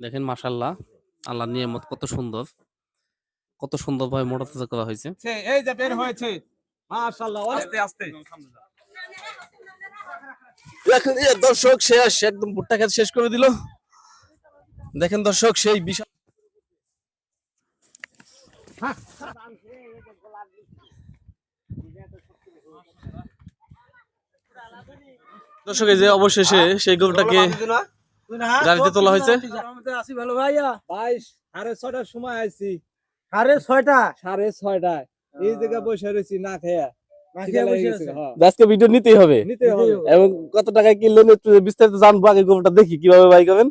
দেখেন মাশাল্লাহ আল্লাহ নিয়ামত কত সুন্দর। কত সুন্দর ভাবে মোটা তাজা করা হয়েছে। হয়েছে, এই যে বের হয়েছে। মাশাআল্লাহ আস্তে আস্তে। দেখেন দর্শক শেষ একদম ভুট্টা খেতে শেষ করে দিল। দেখেন দর্শক সেই বিশাল দর্শক এই যে অবশেষে সেই গরুটাকে গাড়িতে তোলা হয়েছে? আসি ভালো ভাইয়া। বাইশ সাড়ে ছটার সময় আইছি। সাড়ে ছয়টা? সাড়ে ছয়টায়। এই জায়গায় বসে রয়েছি না খেয়া। মাখিয়ে বসে আছে। হ্যাঁ। আজকে ভিডিও নিতেই হবে। নিতে হবে। এবং কত টাকায় কিনলেন একটু বিস্তারিত জানব আগে গরুটা দেখি কীভাবে বাই করবেন?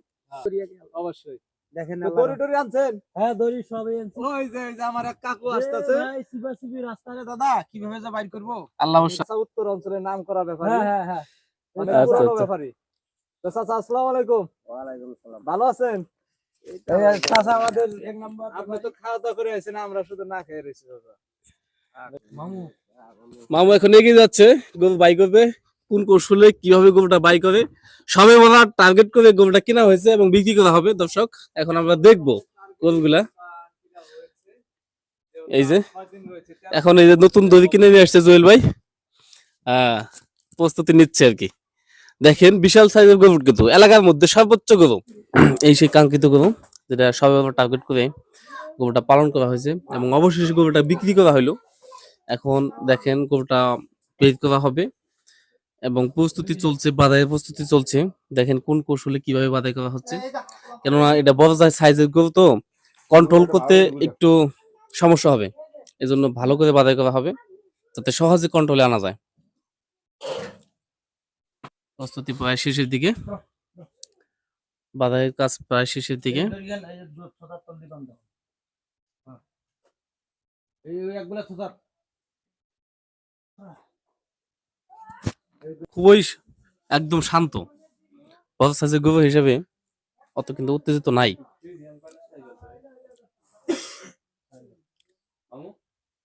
অবশ্যই। দেখেন আনছেন? হ্যাঁ দড়ি সবই আনছি। ওই যে আমার এক কাকু আসতেছে। ভাই, সিবা সিবি রাস্তায় দাদা কীভাবে যা বাইর করব? আল্লাহ আচ্ছা, উত্তর অঞ্চলের নাম করা ব্যাপার। হ্যাঁ হ্যাঁ হ্যাঁ। অনেক তো চাচা আসসালামু আলাইকুম। ভালো আছেন? চাচা আমাদের এক নাম্বার আপনি তো খাওয়া দাওয়া করে আছেন আমরা শুধু না খেয়ে রয়েছি চাচা। মামু। মামু এখন এগিয়ে যাচ্ছে গরু বাই করবে। কোন কৌশলে কীভাবে গরুটা বাই করে? সবে বলা টার্গেট করে গরুটা কেনা হয়েছে এবং বিক্রি করা হবে দর্শক। এখন আমরা দেখব গরুগুলা এই যে এখন এই যে নতুন দড়ি কিনে নিয়ে আসছে জুয়েল ভাই। আহ প্রস্তুতি নিচ্ছে আর কি। দেখেন বিশাল সাইজের গরু কিন্তু, এলাকার মধ্যে সর্বোচ্চ গরু। এই সেই কাঙ্ক্ষিত গরু, যেটা সবে টার্গেট করে গরুটা পালন করা হয়েছে এবং অবশেষে গরুটা বিক্রি করা হলো। এখন দেখেন গরুটা বের করা হবে এবং প্রস্তুতি চলছে বাধাইয়ের প্রস্তুতি চলছে। দেখেন কোন কৌশলে কীভাবে বাধাই করা হচ্ছে। কেননা এটা বড় সাইজের গরু তো কন্ট্রোল করতে একটু সমস্যা হবে। এজন্য ভালো করে বাধাই করা হবে, যাতে সহজে কন্ট্রোলে আনা যায়। প্রস্তুতি প্রায় শেষের দিকে। বাধাইয়ের কাজ প্রায় শেষের দিকে। খুবই একদম শান্ত। বড় সাইজের হিসেবে অত কিন্তু উত্তেজিত নাই।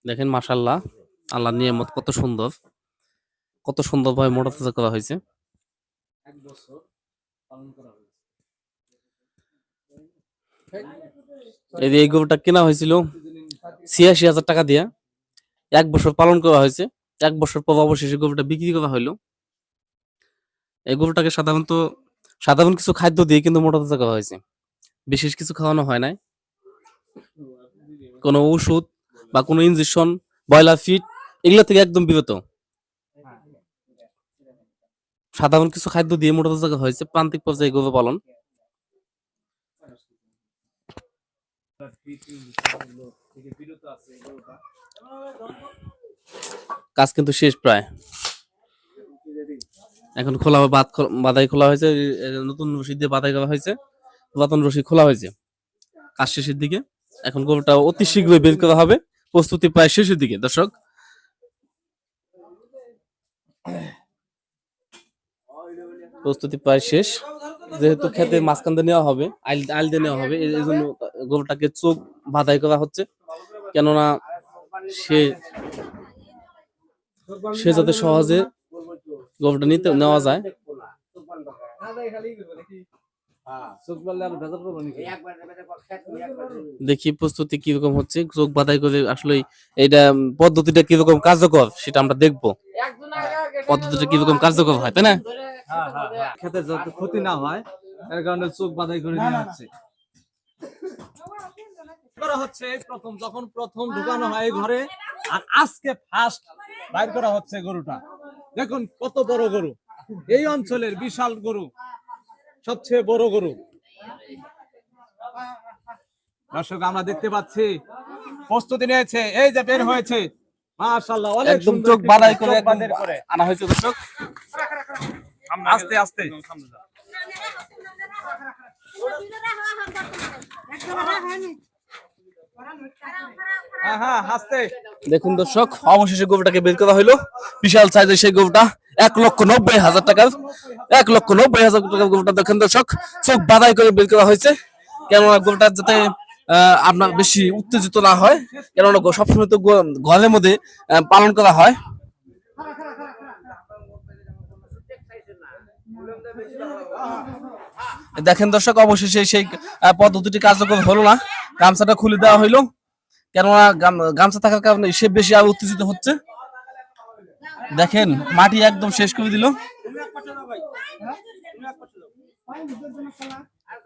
দেখেন মাশাল্লাহ আল্লাহ নিয়ামত কত সুন্দর। কত সুন্দর ভাবে মোটা তাজা করা হয়েছে। এক বছর পালন করা হয়েছে। এই এই গরুটা কেনা হয়েছিল, ছিয়াশি হাজার টাকা দিয়া এক বছর পালন করা হয়েছে। এক বছর পর অবশেষে গরুটা বিক্রি করা হলো এই গরুটাকে সাধারণত সাধারণ কিছু খাদ্য দিয়ে কিন্তু মোটা তাজা করা হয়েছে। বিশেষ কিছু খাওয়ানো হয় নাই। কোনো ওষুধ বা কোনো ইনজেকশন ব্রয়লার ফিট এগুলো থেকে একদম বিরত। সাধারণ কিছু খাদ্য দিয়ে মোটা তাজা হয়েছে, প্রান্তিক পর্যায়ে গরু পালন। কাজ কিন্তু শেষ প্রায়। এখন খোলা বাদ বাদাই খোলা হয়েছে নতুন রশি দিয়ে বাদাই করা হয়েছে, পুরাতন রশি খোলা হয়েছে। কাজ শেষের দিকে, এখন গরুটা অতি শীঘ্রই বের করা হবে, প্রস্তুতি প্রায় শেষের দিকে, দর্শক। প্রস্তুতি প্রায় শেষ। যেহেতু খেতে মাঝখান দিয়ে নেওয়া হবে, আইল আইল দিয়ে নেওয়া হবে এই জন্য গরুটাকে চোখ বাধাই করা হচ্ছে। কেননা সে সে যাতে সহজে গরুটা নিতে নেওয়া যায় চোখ বললে আর ভেজাল করব নাকি দেখি প্রস্তুতি কীরকম হচ্ছে চোখ বাধাই করে আসলে উম, পদ্ধতিটা কীরকম কার্যকর সেটা আমরা দেখব। পদ্ধতিটা কীরকম কার্যকর হয় তাই না? খেতে যাতে ক্ষতি না হয় এর কারণে চোখ বাধাই করে নেওয়া হচ্ছে করা হচ্ছে প্রথম যখন প্রথম ঢুকানো হয় এই ঘরে আর আজকে ফার্স্ট বাইর করা হচ্ছে গরুটা। দেখুন কত বড় গরু। এই অঞ্চলের বিশাল গরু। সবচেয়ে বড় গরু। দর্শক আমরা দেখতে পাচ্ছি প্রস্তুতি নিয়েছে এই যে বের হয়েছে। মাশাআল্লাহ অনেক একদম চোখ বাড়াই করে আনা হয়েছে দর্শক। আস্তে আস্তে। সামনে আস্তে দেখুন দর্শক, অবশেষে গরুটাকে বের করা হলো বিশাল সাইজের সেই গরুটা, এক লক্ষ নব্বই হাজার টাকার, এক লক্ষ নব্বই হাজার টাকার গরুটা দেখেন দর্শক। চোখ বাধাই করে বের করা হয়েছে। কেননা গরুটা যাতে আপনার বেশি উত্তেজিত না হয়, কেননা সবসময় তো ঘরের মধ্যে পালন করা হয়। দেখেন দর্শক, অবশেষে সেই পদ্ধতিটি কার্যকর হলো না। গামছাটা খুলে দেওয়া হইল। কেননা গাম- গামছা থাকার কারণে সে বেশি আর উত্তেজিত হচ্ছে। দেখেন, মাটি একদম শেষ করে দিল।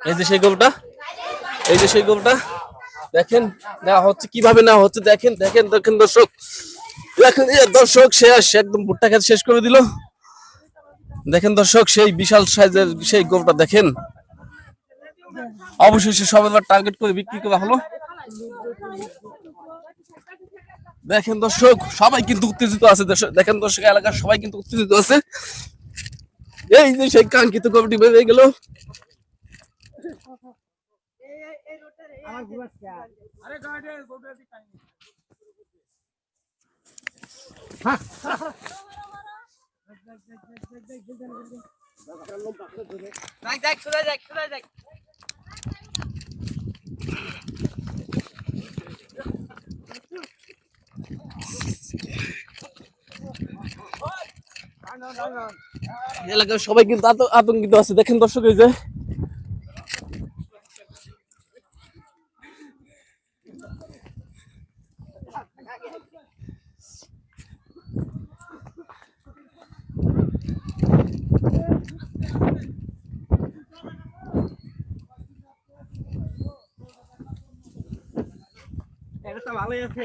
এই যে সেই গরুটা এই যে সেই গরুটা দেখেন, নেওয়া হচ্ছে। কীভাবে নেওয়া হচ্ছে, দেখেন দেখেন দেখেন দর্শক। দেখেন দর্শক শেষ একদম ভুট্টা খেতে শেষ করে দিল। দেখেন দর্শক, সেই বিশাল সাইজের সেই গরুটা দেখেন। অবশেষে সব এবার টার্গেট করে বিক্রি করা হলো। দেখেন দর্শক, সবাই কিন্তু উত্তেজিত আছে। দেখেন দর্শক, এলাকার সবাই কিন্তু উত্তেজিত আছে। এই যে সেই কাঙ্ক্ষিত গরুটি বেরিয়ে গেল। এলাকার সবাই কিন্তু আত- আতঙ্কিত আছে। দেখেন দর্শক এই যে। ভালোই আছে।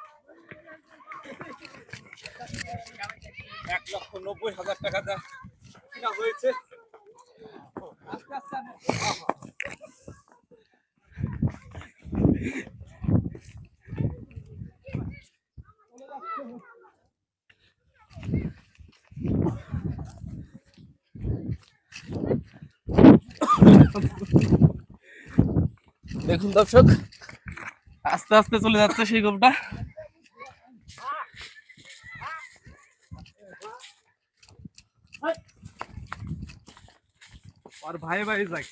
এক লক্ষ নব্বই হাজার টাকা কিনা হয়েছে। দেখুন দর্শক, আস্তে আস্তে চলে যাচ্ছে সেই গরুটা আর ভাই ভাই যাই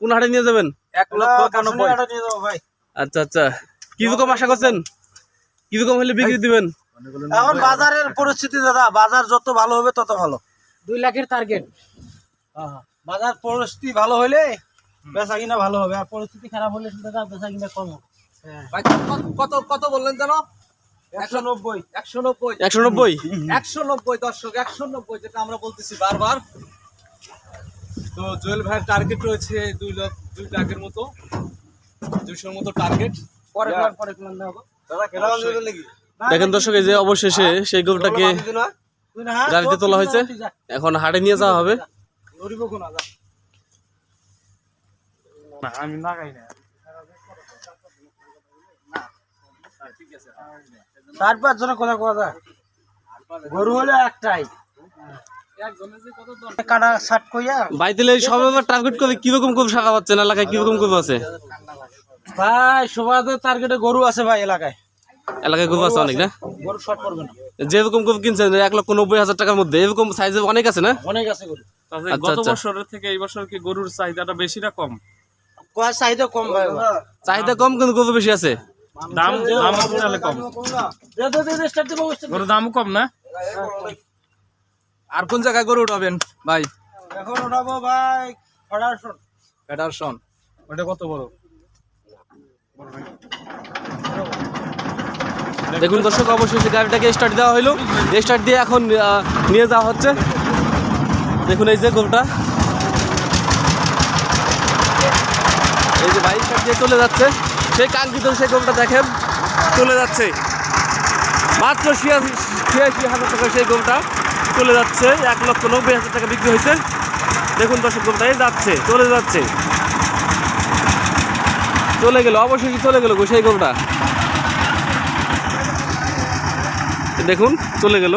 কোন হাটে নিয়ে যাবেন? এক লক্ষ একানব্বই আচ্ছা আচ্ছা। কি রকম আশা করছেন? কি রকম হলে বিক্রি দিবেন? এখন বাজারের পরিস্থিতি দাদা বাজার যত ভালো হবে তত ভালো। দুই লাখের টার্গেট বাজার পরিস্থিতি ভালো হলে বেচা কিনা ভালো হবে আর পরিস্থিতি খারাপ হলে দাদা বেচা কিনা কম হবে। কত কত বললেন জানো একশো নব্বই একশো নব্বই। একশো নব্বই? একশো নব্বই দর্শক একশো নব্বই যেটা আমরা বলতেছি বারবার। তো জুয়েল ভাইয়ের টার্গেট রয়েছে দুই লাখ দুই লাখের মতো দুইশোর মতো টার্গেট পরে প্ল্যান পরে প্ল্যান দেখেন দর্শক এই যে অবশেষে সেই গরুটাকে গাড়িতে তোলা হয়েছে? এখন হাটে নিয়ে যাওয়া হবে? আমি লাগাই না। চার পাঁচ জনের কথা কথা যায়। গরু হলে একটাই। কাটা শার্ট কইয়া। ভাই সব টার্গেট করে কীরকম করে শাখা পাচ্ছেন এলাকায়? কীরকম করে আছে? ভাই সবাই টার্গেটে গরু আছে ভাই এলাকায়। এলাকায় গরু আছে অনেক না? গরু শর্ট করবে না। যেরকম গরু কিনছেন এক লক্ষ নব্বই হাজার টাকার মধ্যে এরকম সাইজে অনেক আছে না? অনেক আছে গরু। আচ্ছা, গত আচ্ছা। বছরের থেকে এই বছর কি গরুর চাহিদাটা বেশি না কম? কয় চাহিদা কম ভাই? চাহিদা কম কিন্তু গরু বেশি আছে। দাম দাম তাহলে কম। গরুর দামও কম না? আর কোন জায়গায় গরু উঠাবেন ভাই? এখন ওঠাবো ভাই ফেডারেশন ফেডারশন ওটা কত বড়? দেখুন দর্শক অবশেষে গাড়িটাকে স্টার্ট দেওয়া হলো স্টার্ট দিয়ে এখন নিয়ে যাওয়া হচ্ছে। দেখুন এই যে গরুটা। এই যে বাইক স্টার্ট দিয়ে চলে যাচ্ছে। সেই কাঙ্ক্ষিত সেই গরুটা দেখেন, চলে যাচ্ছে। মাত্র ছিয়াশি ছিয়াশি হাজার টাকা সেই গরুটা চলে যাচ্ছে। এক লক্ষ নব্বই হাজার টাকা বিক্রি হয়েছে। দেখুন দর্শক গরুটা এই যাচ্ছে, চলে যাচ্ছে। চলে গেল, অবশেষে চলে গেল গোসাই গরুটা দেখুন, চলে গেল।